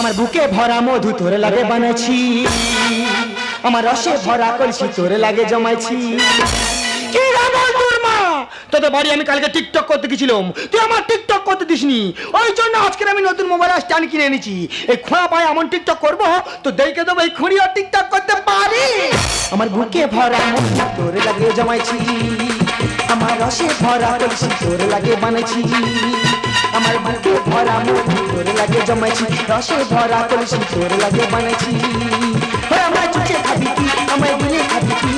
আমার বুকে ভরা মধু তোরে লাগে বানাইছি। আমার রসে ভরা কলসি তোরে লাগে জমাইছি। তোদের বাড়ি আমি কালকে টিকটক করতে গেছিলাম। তুই আমার টিকটক করতে দিসনি। ওই জন্য আজকে আমি নতুন মোবাইল স্ট্যান্ড কিনে এনেছি। এই খোঁড়া পায়ে এমন টিকটক করব তো দেখে দেবো এই খুঁড়িও টিকটক করতে পারি। আমার বুকে ভরা তোরে লাগে জমাইছি। আমার রসে ভরা কলসি তোরে লাগে বানাইছি। আমার বুকে ভরা মধু, তোরে লাগে জমাইছি রসে ভরা কলসি, তোরে লাগে বানাইছি। আমার চুচে খাবি কি? আমার দিলে খাবি কি?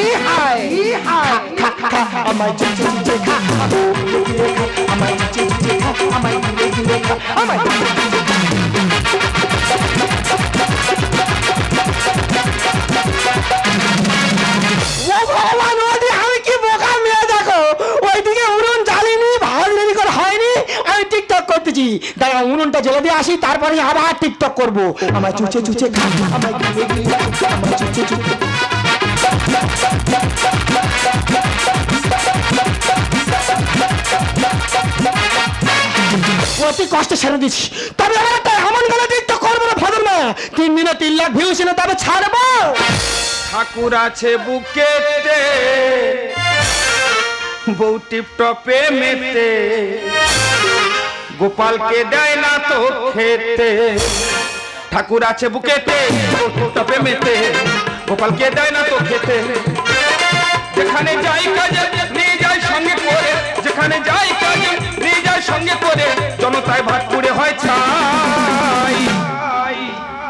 ই হাই ই হাই খা খা খা আমার চুচে চুচে খা। আমার চুচে চুচে খা, আমার দিলে দিলে খা। আমার দাঁড়া উনুনটা জ্বলে দিয়ে আসি, তারপরে আবার টিকটক করব। আমার চুচে চুচে অতি কষ্টে সেরে দিচ্ছি তবে আমার একটা গেলে টিকটক করব না, ফাদর না তিন দিনে তিন লাখ ভিউ ছিল তবে ছাড়বো। ঠাকুর আছে বুকেতে, বউ টিপটপে মেতে। গোপালকে দেয় না তো খেতে। ঠাকুর আছে বুকেতে বউ টিপটপে মেতে গোপালকে দেয় না তো খেতে। যেখানে যাই কাজে, নিয়ে যায় সঙ্গে করে। যেখানে যাই কাজে, নিয়ে যায় সঙ্গে করে। জনতায় ভাত পুড়ে হয় ছাই।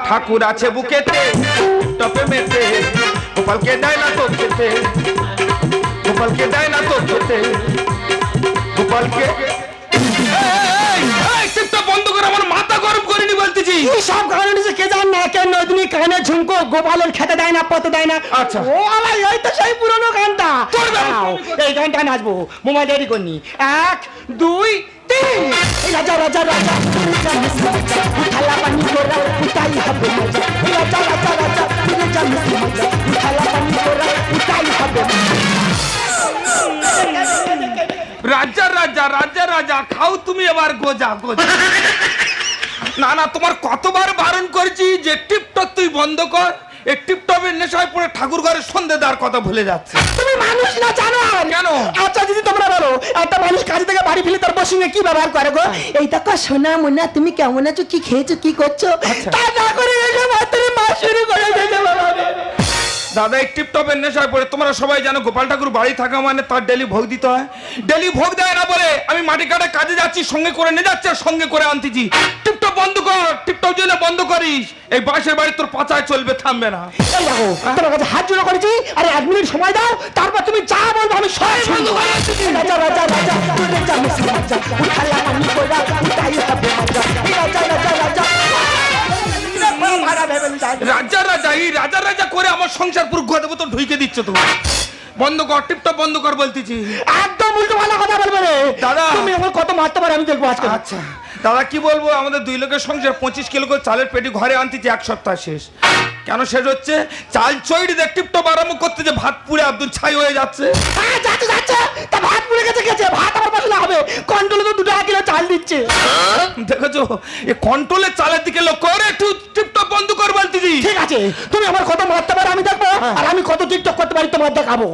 ঠাকুর আছে বুকেতে টপে মেতে গোপালকে দেয় না তো খেতে। গোপালকে দেয় না তো খেতে। গোপালকে করিনি কি সব গান দিছে কে জান না কে নদনী কানে ঝুমকো গোপালের খেতে দেয় না পতে দেয় না। আচ্ছা। ও আলাই এই তো সেই পুরনো গানটা। দাও, এই গানটা নাচবো মোবাইল রেডি করনি। এক দুই তিন। রাজা রাজা রাজা। উঠালা পানি কোরা উঠাই হবে রাজা রাজা রাজা। রাজা মিষ্টি পানি কোরা উঠাই হবে রাজা রাজা রাজা রাজা খাও তুমি এবার গোজা গোজা। না না তোমার কতবার বারণ করেছি যে টিপটপ তুই বন্ধ কর? এই টিপটপের নেশায় পড়ে ঠাকুর ঘরে সন্ধে দেওয়ার কথা ভুলে যাচ্ছে। তুমি মানুষ না জানো কেন? আচ্ছা দিদি তোমরা বলো একটা মানুষ কাজ থেকে বাড়ি ফিরে তার বসে কি ব্যবহার করে গো? এই দেখো সোনা মোনা তুমি কেমন আছো? কি খেয়েছো? কি করছ? তা না করে এসে মাত্র মা শুরু করে দিয়েছে বাবা। দাদা এই টিপটপের নেশায় পড়ে তোমরা সবাই জানো গোপাল ঠাকুর বাড়ি থাকা মানে তার ডেলি ভোগ দিতে হয়। ডেলি ভোগ দেয় না বলে আমি মাটি কাটা কাজে যাচ্ছি সঙ্গে করে নিয়ে যাচ্ছে আর সঙ্গে করে আনতেছি। টিপটপ বন্ধ কর টিপটপ জন্য বন্ধ করিস। এই বাসের বাড়ি তোর পাচায় চলবে থামবে না। এই দেখো তোমার কাছে হাত জোড়া করেছি আরে এক মিনিট সময় দাও তারপর তুমি যা বলব আমি সব শুনব। রাজা রাজা রাজা তুই রাজা মিষ্টি রাজা উঠালা পানি কোরা উঠাই হবে মজা। এই রাজা রাজা রাজা ভাড়া ভেবে নিতে রাজা রাজা এই রাজা রাজা করে আমার সংসার পুরো গদে মতো ঢুকে দিচ্ছ তুমি বন্ধ কর টিপটপ বন্ধ কর বলতেছি। একদম উল্টো ভালো কথা বলবে রে। দাদা। তুমি আমার কত মারতে পারো আমি দেখব আজকে। আচ্ছা। দাদা কি বলব? আমাদের দুই লোকের সংসার পঁচিশ কিলো করে চালের পেটি ঘরে আনতেছি এক সপ্তাহ শেষ। কেন শেষ হচ্ছে? চাল চৈরি দেখ টিপটপ আরম্ভ করতে যে ভাত পুড়ে আব্দুল ছাই হয়ে যাচ্ছে। হ্যাঁ যাচ্ছে যাচ্ছে। তা ভাত পুড়ে গেছে গেছে ভাত আমার বসলে হবে। কন্ট্রোলে তো দু টাকা কিলো চাল দিচ্ছে। দেখেছ? এই কন্ট্রোলের চালের দিকে লক্ষ্য করে একটু টিপটপ ঠিক আছে তুমি আমার কত মারতে পারো আমি দেখব আর আমি কত টিকটক করতে পারি তোমার দেখাবো।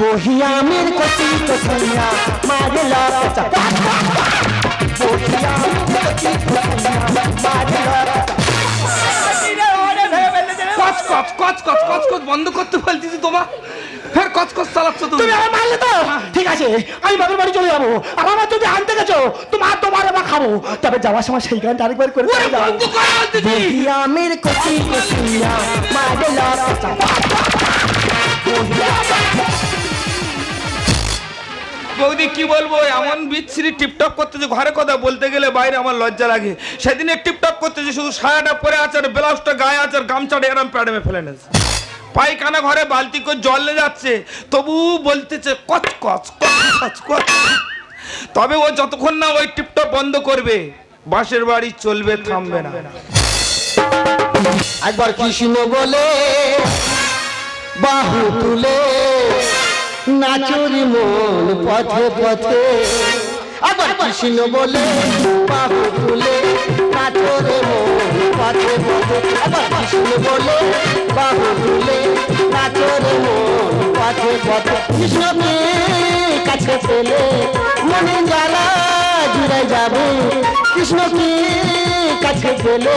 বহিয়ামের কচি কচিয়া মারে বহিয়া বহিয়ামের কচি কচিয়া মারে লড়াচা কচ কচ কচ কচ কচ কচ বন্ধ করতে বলতেছি তোমার ফের কচ কচ চালাচ্ছ তুমি। তুমি আমার মারলে তো? ঠিক আছে আমি বাপের বাড়ি চলে যাব। আর আমার যদি আনতে গেছো তোমার তোমার আমার খাব। তবে যাওয়ার সময় সেই গানটা আরেকবার করে চলে কচি কচিয়া বৌদি, কি বলব, এমন বিচ্ছিরি টিপটপ করতেছে, ঘরে কথা বলতে গেলে বাইরে আমার লজ্জা লাগে। সেদিনে টিপটপ করতেছে, শুধু সায়াটা পরে আছে আর ব্লাউজটা গায়ে আছে আর গামছাটা এরম প্যাডেমে ফেলে নেছে পায়খানা ঘরে বালতি করে জল যাচ্ছে, তবু বলতেছে, কচ কচ কচ কচ তবে ও যতক্ষণ না ওই টিপটপ বন্ধ করবে বাসের বাড়ি চলবে, থামবে না। একবার কৃষ্ণ বলে, বাহু তুলে নাচুরি মন পথে পথে। একবার কৃষ্ণ বলে, বাহু তুলে নাচ নাচো রে মন পথে পথে। আবার কৃষ্ণ বলে, বাহু তুলে নাচো রে মন পথে পথে। কৃষ্ণকে কাছে পেলে মনে জ্বালা জুড়ে যাবে। কৃষ্ণকে কাছে পেলে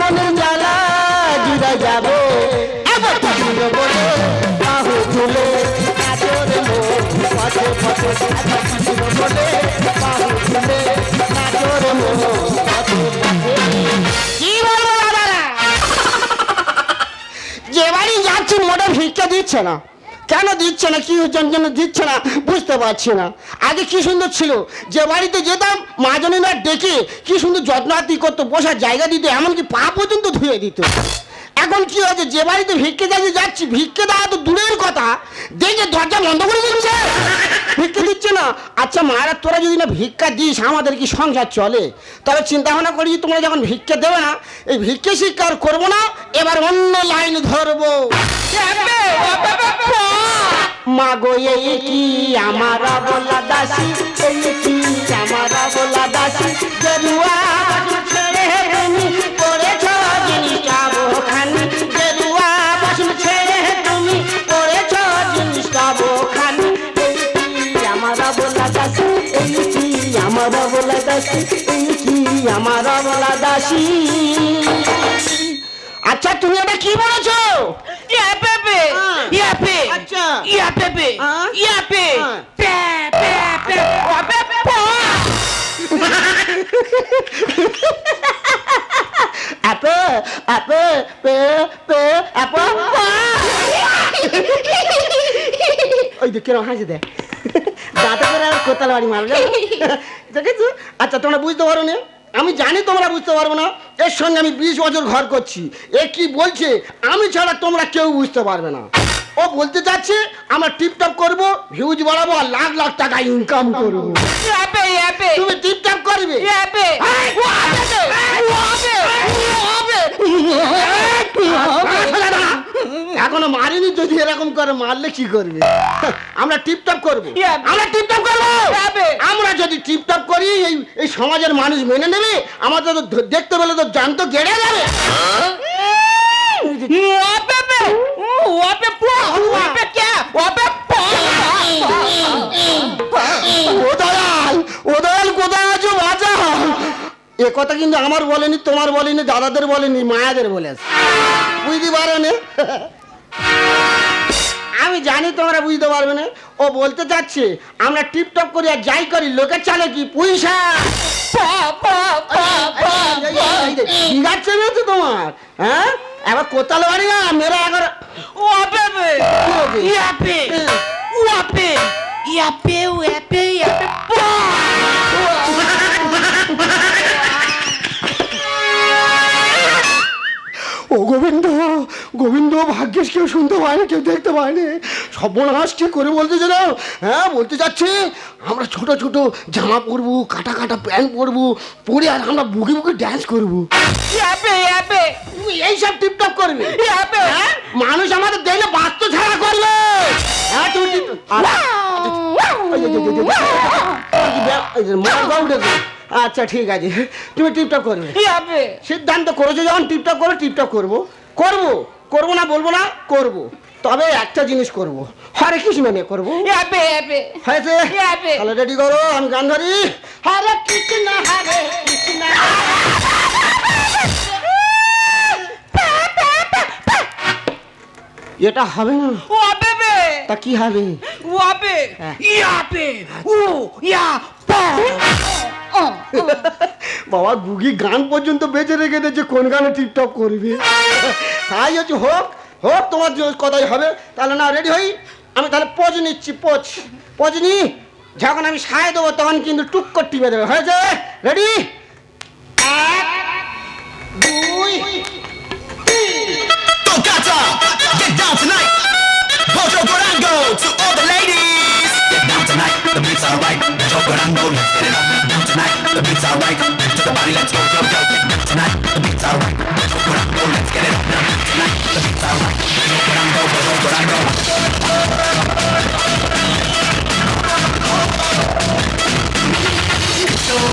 মনে জ্বালা জুড়ে যাবে। আবার কৃষ্ণ বলে, বাহু তুলে যে বাড়ি যাচ্ছি, মোটে ভিক্ষা দিচ্ছে না। কেন দিচ্ছে না? কি জন্য দিচ্ছে না? বুঝতে পারছি না। আগে কি সুন্দর ছিল? যে বাড়িতে যেতাম মাজনীরা ডেকে কি সুন্দর যত্নাতি করতো, বসার জায়গা দিত, এমনকি পা পর্যন্ত ধুয়ে দিত। এখন কি হয়েছে? যে বাড়িতে ভিক্ষে যাচ্ছি যাচ্ছি, ভিক্ষে দেওয়া তো দূরের কথা। দেখে দরজা বন্ধ করে দিচ্ছে। ভিক্ষে দিচ্ছে না। আচ্ছা মায়েরা, তোরা যদি না ভিক্ষা দিস, আমাদের কি সংসার চলে? তবে চিন্তা ভাবনা করি তোমরা যখন ভিক্ষা দেবে না, এই ভিক্ষে শিক্ষা আর করব না, এবার অন্য লাইন ধরবো। মাগো এই কি আমার বলা দাসী? এই কি বলা গেরুয়া দাসী এই কি আমার বলা দাসী আচ্ছা তুমি এটা কি বলেছ. Ah. Yeah, আচ্ছা। Ba. আপে আপে পে পে আপে ওই দেখ কেন হাসি দে দাঁতে করে আর কোতাল বাড়ি মারবে দেখেছ? আচ্ছা তোমরা বুঝতে পারো না। আমি জানি তোমরা বুঝতে পারব না। এর সঙ্গে আমি বিশ বছর ঘর করছি। এ কি বলছে? আমি ছাড়া তোমরা কেউ বুঝতে পারবে না। ও বলতে চাচ্ছে আমরা টিপটপ করব ভিউজ বাড়াবো আর লাখ লাখ টাকা ইনকাম করব। Baby. Yeah, তুমি টিপটপ করবে? Baby. এখনও মারিনি যদি এরকম করে মারলে কি করবে? আমরা টিপটপ করব। আমরা টিপটপ করব? আমরা যদি টিপটপ করি এই এই সমাজের মানুষ মেনে নেবে আমাদের তো দেখতে পেলে তো জান তো গেড়ে যাবে। এ কথা কিন্তু আমার বলেনি তোমার বলেনি দাদাদের বলেনি মায়াদের বলেছে। বুঝতে পারো না? আমি জানি তোমরা বুঝতে পারবে না ও বলতে চাচ্ছে আমরা টিপটপ করি আর যাই করি লোকের চালে কি পয়সা তোমার হ্যাঁ এবার কোতাল বাড়ি না মেরা Oh, baby. Yeah, baby. Oh, baby. Yeah, baby. Yeah, ও গোবিন্দ গোবিন্দ ভাগ্যেশ কেউ শুনতে পায়নি কেউ দেখতে পায়নি সর্বনাশ কি করে বলতে যেন হ্যাঁ বলতে যাচ্ছে আমরা ছোট ছোট জামা পরবো কাটা কাটা প্যান্ট পরবো পরে আর আমরা বুকে বুকে ড্যান্স করব এইসব টিপটপ করবে. হ্যাঁ? মানুষ আমাদের দেখলে বাস্তু ছাড়া করবে হ্যাঁ তুমি টিপ- আচ্ছা ঠিক আছে তুমি টিপটপ করবে Yeah, baby. সিদ্ধান্ত করেছ যখন টিপটপ করো টিপটপ করব করব করব না বলব না করব তবে একটা জিনিস করব হরে কৃষ্ণ নিয়ে করব Yeah, baby. হয়েছে. তাহলে রেডি করো আমি গান ধরি হরে কৃষ্ণ হরে কৃষ্ণ এটা হবে না Oh, baby. তা কি হবে ও baby. হ্যাঁ। Yeah, baby. Oh, yeah. বাবা গুগি গান পর্যন্ত বেঁচে রেখে দিয়েছে কোন গানে টিপটপ করবে? তাই হচ্ছে হোক হোক তোমার কথাই হবে তাহলে না রেডি হই? আমি তাহলে পজ নিচ্ছি পজ। পজ নি? যখন আমি সায় দেবো তখন কিন্তু টুক করে টিপে দেবে। হয়েছে? রেডি? এক দুই Corango, let's get it. The beat's alright. To the body, let's go, go, go. Tonight, the beat's alright. Don't go, let's get it on now. Tonight, the beat's alright. Don't put on go, go, go, put on go.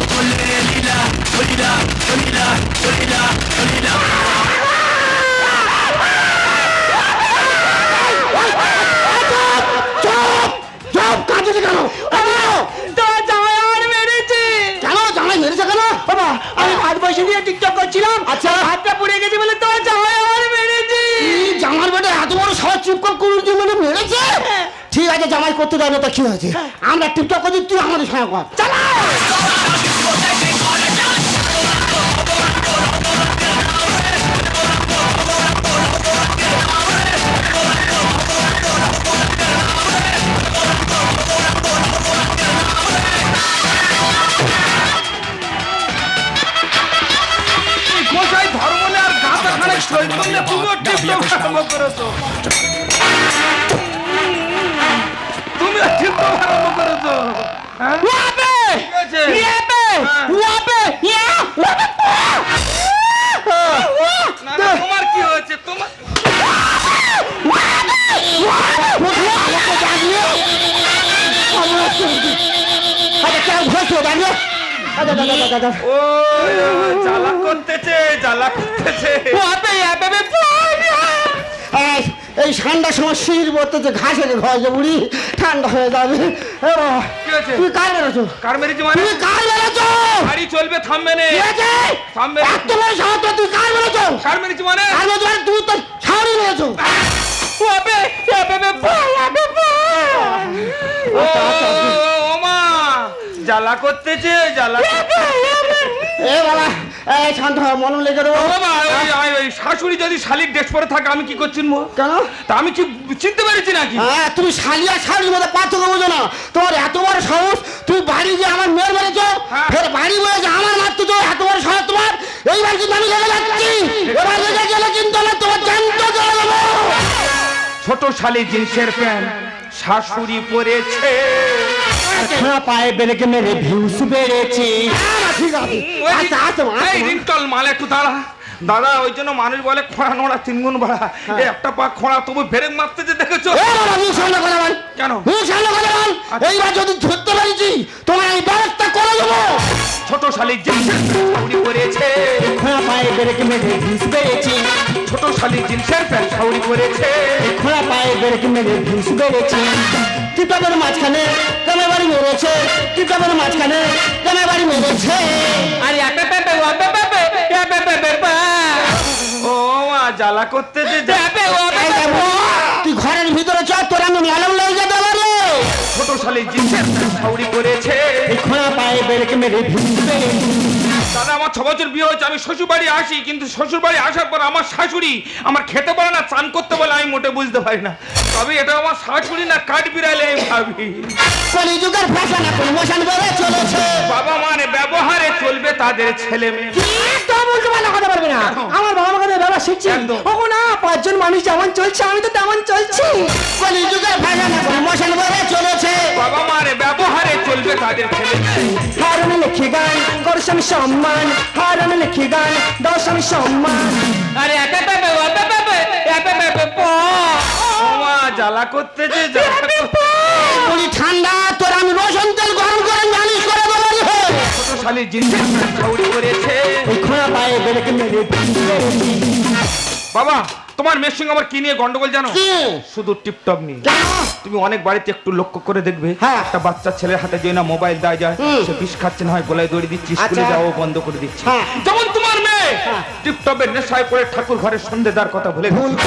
Solida, solida, solida, solida, solida. নিয়ে TikTok করছিলাম আচ্ছা। হাতটা পুড়ে গেছে বলে তোমার জামাই আমার মেরেছে। জামার বেটা এত বড় সবাই চুপ কর করুন যে মানে মেরেছে ঠিক আছে জামাই করতে না তা কি হয়েছে? আমরা টিকটক করছি তুই আমাদের সঙ্গে কর। চালা! তুমিও টিকটক আরম্ভ করেছ হ্যাঁ? হ্যাঁ। তোমার কি হয়েছে তোমার আচ্ছা আচ্ছা ও জ্বালা করতেছে জ্বালা করতেছে এই ঠান্ডার সময় শীত পড়তেছে ঘাসের ঘর যে বুড়ি ঠান্ডা হয়ে যাবে? তুই কার বেরোছো কার মেরেছি মানে? তুই কার বেরোছো গাড়ি চলবে থামবে নে। ঠিক আছে থামবে এত বড় সাহস তুই কার বেরোছো কার মেরেছি মানে? কার মানে তুই তো ছাউনি বেরোছো ও ও মা জ্বালা করতেছে জ্বালা এ বাবা এই শান্ত মনন লেগে দেবো বাবা, ওই- ওই- ওই শাশুড়ি যদি শালির ড্রেস পরে থাকে আমি কি করছি মো? কেন? তা আমি কি চিনতে পেরেছি নাকি? হ্যাঁ তুমি শালিয়া শাড়ির মধ্যে পার্থক্য বোঝো না। তোমার এত বড় সাহস তুই বাড়ি যে আমার মেয়ের মেরেছো হ্যাঁ। ফের বাড়ি বলে যে আমার মারতেছো এত বড় সাহস তোমার। এইবার কিন্তু আমি লেগে যাচ্ছি। এবার লেগে গেলে কিন্তু আমি তোমার জ্যান্ত করে দেবো। ছোট শালি জিন্সের প্যান্ট শাশুড়ি পরেছে। পায়ে বেরেকে মেরে ভিউস বেড়েছে। হ্যাঁ, ঠিক আছে। ওই আচ্ছা আচ্ছা এই আচ্ছা, রিন্টল মাল একটু দাঁড়া। দাদা ওই জন্য মানুষ বলে খোঁড়া নোড়া তিনগুণ বাড়া। এই একটা পা খোঁড়া তবু ফেরেক মারতে যে দেখেছ? কেন? বল। এইবার যদি ধরতে পারিছি তোমার এই ব্যবস্থা করে দেবো। ছোট শালিক যে করেছে। হ্যাঁ পায়ে বেরেকে মেরে ঘুষ বেড়েছে ছোট শালি জিন্সের প্যান্ট শাড়ি পরেছে খোলা পায়ে বেরেকে মেরে ভিউস বেড়েছে কিতাবের মাঝখানে কেমন বাড়ি মেরেছে কিতাবের মাঝখানে কেমন বাড়ি মেরেছে আরে আপে পেপে ও আপে পেপে আপে পেপে পা ও মা জ্বালা করতে যে যা- ও তুই ঘরের ভিতরে চ তোর আমি ম্যাডাম লেগে যেতে পারে ছোট শালি জিন্সের প্যান্ট শাড়ি পরেছে এই খোলা পায়ে বেরেকে মেরে ভিউস বেড়েছে দাদা আমার ছ বছর বিয়ে হয়েছে আমি শ্বশুর বাড়ি আসি কিন্তু শ্বশুর বাড়ি আসার পর আমার শাশুড়ি আমার খেতে বলে না চান করতে বলে আমি মোটে বুঝতে পারি না। তবে এটা আমার শাশুড়ি না কাঠ বিড়ালে আমি ভাবি। কলিযুগের ফ্যাশন এখন মোশন বেড়ে চলেছে। বাবা মার ব্যবহারে চলবে তাদের ছেলে মেয়ে। বলবে না? আমার বাবা মাকে ব্যবহার শিখছি। ওগো না পাঁচজন মানুষ যেমন চলছে আমি তো তেমন চলছি। কলিযুগের ফ্যাশন এখন মোশন বেড়ে চলেছে। বাবা মার ব্যবহারে চলবে তাদের ছেলে লেখে গান করো স্বামী সম্মান হারানো লেখে গান দাও স্বামী সম্মান আরে আপে পেপে ও পেপে পেপে পা ও জ্বালা করতে যে জ্বালা করতে বলি ঠান্ডা তোর আমি রসুন তেল গরম করে মালিশ করে। ছোট শালি পায়ে বেরেকে মেরে বাবা তোমার মেয়ের সঙ্গে আমার কি নিয়ে গন্ডগোল জানো? শুধু টিপটপ নিয়ে। তুমি অনেক বাড়িতে একটু লক্ষ্য করে দেখবে। হ্যাঁ। একটা বাচ্চা ছেলের হাতে যে না মোবাইল দেওয়া যায় সে বিষ খাচ্ছে না হয় গলায় দড়ি দিচ্ছি স্কুলে আচ্ছা। যাওয়া বন্ধ করে দিচ্ছি। হ্যাঁ। যেমন তোমার মেয়ে। টিপটপের নেশায় পড়ে ঠাকুর ঘরের সন্ধে দেওয়ার কথা বলে গেছে।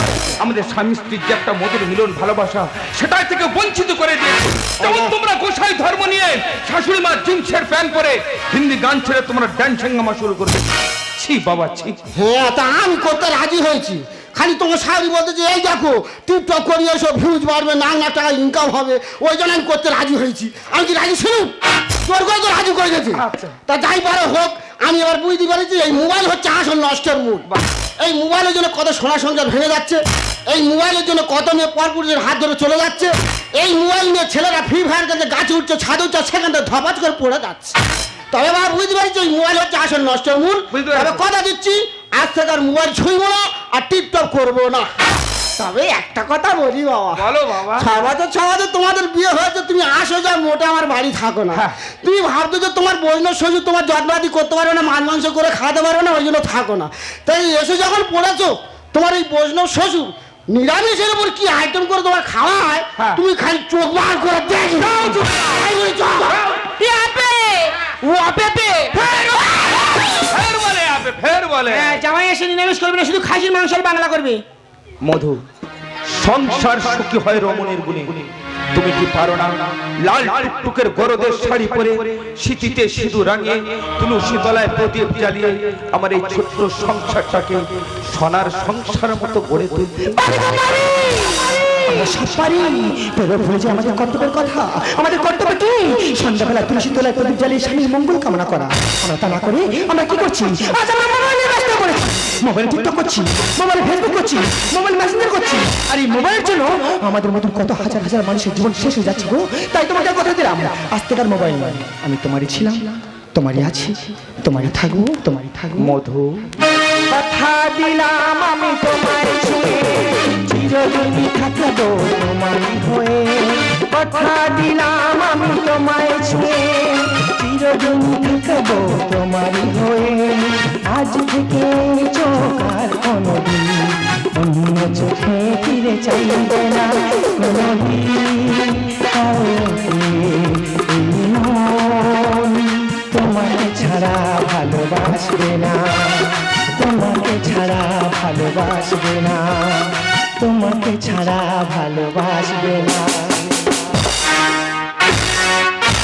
আমাদের স্বামী স্ত্রীর যে একটা মধুর মিলন ভালোবাসা সেটাই থেকে বঞ্চিত করে দিয়ে যেমন তোমরা গোসাই ধর্ম নিয়ে শাশুড়ি মা জিন্সের প্যান্ট পরে হিন্দি গান ছেড়ে তোমরা ড্যান্স হাঙ্গামা শুরু করবে। ছি বাবা ছি। হ্যাঁ তা আমি করতে রাজি হয়েছি। খালি তোমার শাড়ি বলতে যে এই দেখো টিকটক করি এসো ভিউজ বাড়বে না না টাকা ইনকাম হবে। ওই জন্য আমি করতে রাজি হয়েছি। আমি কি রাজি শুনুন তোর করে তো রাজি করে গেছি? আচ্ছা। তা যাই পারে হোক আমি এবার বুঝতে পারছি এই মোবাইল হচ্ছে আসল নষ্টের মূল। এই মোবাইলের জন্য কত সোনা সংসার ভেঙে যাচ্ছে এই মোবাইলের জন্য কত মেয়ে পরপুরুষের হাত ধরে চলে যাচ্ছে এই মোবাইল নিয়ে ছেলেরা ফ্রি ফায়ার কাছে গাছে উঠছে ছাদে উঠছে সেখান থেকে ধপাচ করে পড়ে যাচ্ছে। তবে বা বুঝতে পারছি এই মোবাইল হচ্ছে আসল নষ্টের মূল। তবে কথা দিচ্ছি আজ থেকে আর মোবাইল ছুঁইব না আর টিকটক করব না। তবে একটা কথা বলি বাবা। বলো বাবা। ছ বছর ছ বছর তোমাদের বিয়ে হয়েছে তুমি আসো যা মোটা আমার বাড়ি থাকো না। হ্যাঁ। তুমি ভাবছ যে তোমার বৈষ্ণ শ্বশুর তোমার যত্নাদি করতে পারবে না মাছ মাংস করে খাওয়াতে পারবে না ওই জন্য থাকো না। তাই এসে যখন পড়েছো তোমার এই বৈষ্ণব শ্বশুর নিরামিষের উপর কি আইটেম করে তোমার খাওয়া হয়? হ্যাঁ। তুমি খালি চোখ বার করে দেখো ও আপে বলে। হ্যাঁ, জামাই এসে নিরামিষ করবে না শুধু খাসির মাংস বাংলা করবে। মধু সংসার সুখী হয় রমণীর গুণে। তুমি কি পারো না? লাল টুকটুকের গরদের শাড়ি পরে শীতিতে সিঁদুর রাঙিয়ে তুলসী তলায় প্রদীপ জ্বালিয়ে আমার এই ছোট্ট সংসারটাকে সোনার সংসারের মতো গড়ে তুলতে। আমরা সব পারি। তবে ভুলে যে আমাদের কর্তব্যের কথা। আমাদের কর্তব্য কি? সন্ধ্যাবেলা তুলসী তলায় প্রদীপ জ্বালিয়ে স্বামীর মঙ্গল কামনা করা। আমরা তা না করে আমরা কি করছি? আজ আমরা মোবাইলে ব্যস্ত করেছি মোবাইলে টিকটক করছি মোবাইলে ফেসবুক করছি মোবাইল মেসেঞ্জার করছি। আর এই মোবাইলের জন্য আমাদের মতন কত হাজার হাজার মানুষের জীবন শেষ হয়ে যাচ্ছে গো। তাই তোমাকে কথা দিলাম আজ থেকে আর মোবাইল নয়। আমি তোমারই ছিলাম তোমারই আছি তোমারই থাকব তোমারই থাকব। মধু। কথা দিলাম আমি তোমার ছুঁয়ে চিরদিনই থাকব তোমারই হয়ে, কথা দিলাম আমি তোমায় ছুঁয়ে। চিরদিনই থাকব তোমারই হয়ে। আজ থেকে চোখ আর কোনোদিন অন্য চোখে ফিরে চাইবে না। কোনোদিন তোমাকে ছাড়া ভালোবাসবে না। তোমাকে ছাড়া ভালোবাসবে না। তোমাকে ছাড়া ভালোবাসবে না।